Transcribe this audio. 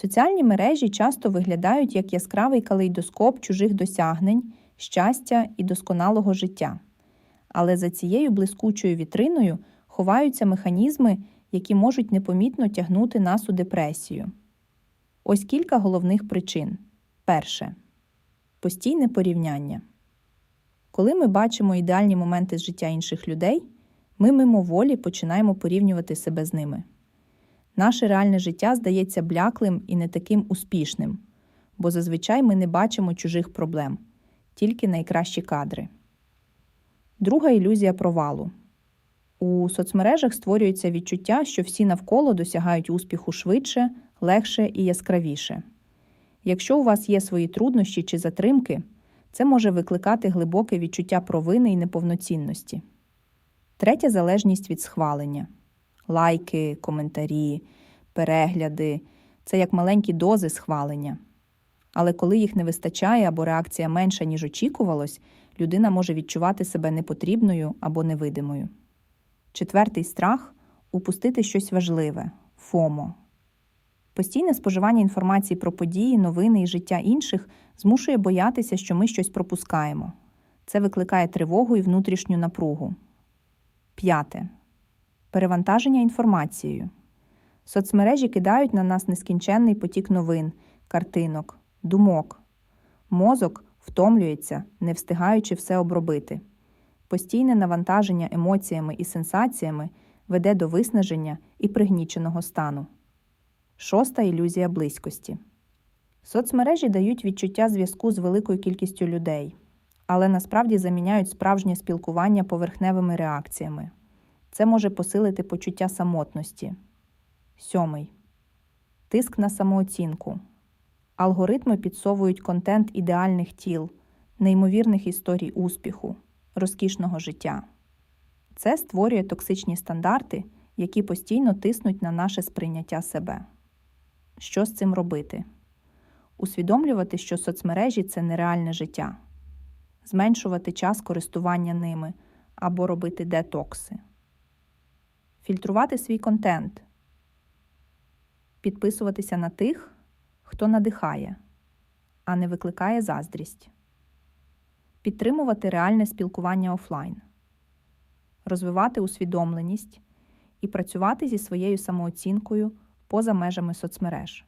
Соціальні мережі часто виглядають як яскравий калейдоскоп чужих досягнень, щастя і досконалого життя. Але за цією блискучою вітриною ховаються механізми, які можуть непомітно тягнути нас у депресію. Ось кілька головних причин. Перше постійне порівняння. Коли ми бачимо ідеальні моменти з життя інших людей, ми мимоволі починаємо порівнювати себе з ними. Наше реальне життя здається бляклим і не таким успішним, бо зазвичай ми не бачимо чужих проблем, тільки найкращі кадри. Друга ілюзія провалу. У соцмережах створюється відчуття, що всі навколо досягають успіху швидше, легше і яскравіше. Якщо у вас є свої труднощі чи затримки, це може викликати глибоке відчуття провини і неповноцінності. Третя залежність від схвалення лайки, коментарі, перегляди це як маленькі дози схвалення. Але коли їх не вистачає або реакція менша, ніж очікувалось, людина може відчувати себе непотрібною або невидимою. Четвертий страх упустити щось важливе ФОМО. Постійне споживання інформації про події, новини і життя інших змушує боятися, що ми щось пропускаємо. Це викликає тривогу і внутрішню напругу. П'яте. Перевантаження інформацією. Соцмережі кидають на нас нескінченний потік новин, картинок, думок. Мозок втомлюється, не встигаючи все обробити. Постійне навантаження емоціями і сенсаціями веде до виснаження і пригніченого стану. Шоста ілюзія близькості. Соцмережі дають відчуття зв'язку з великою кількістю людей, але насправді заміняють справжнє спілкування поверхневими реакціями. Це може посилити почуття самотності. Сьомий. Тиск на самооцінку. Алгоритми підсовують контент ідеальних тіл, неймовірних історій успіху, розкішного життя. Це створює токсичні стандарти, які постійно тиснуть на наше сприйняття себе. Що з цим робити? Усвідомлювати, що соцмережі це нереальне життя, зменшувати час користування ними або робити детокси, фільтрувати свій контент, підписуватися на тих, хто надихає, а не викликає заздрість, підтримувати реальне спілкування офлайн, розвивати усвідомленість і працювати зі своєю самооцінкою поза межами соцмереж.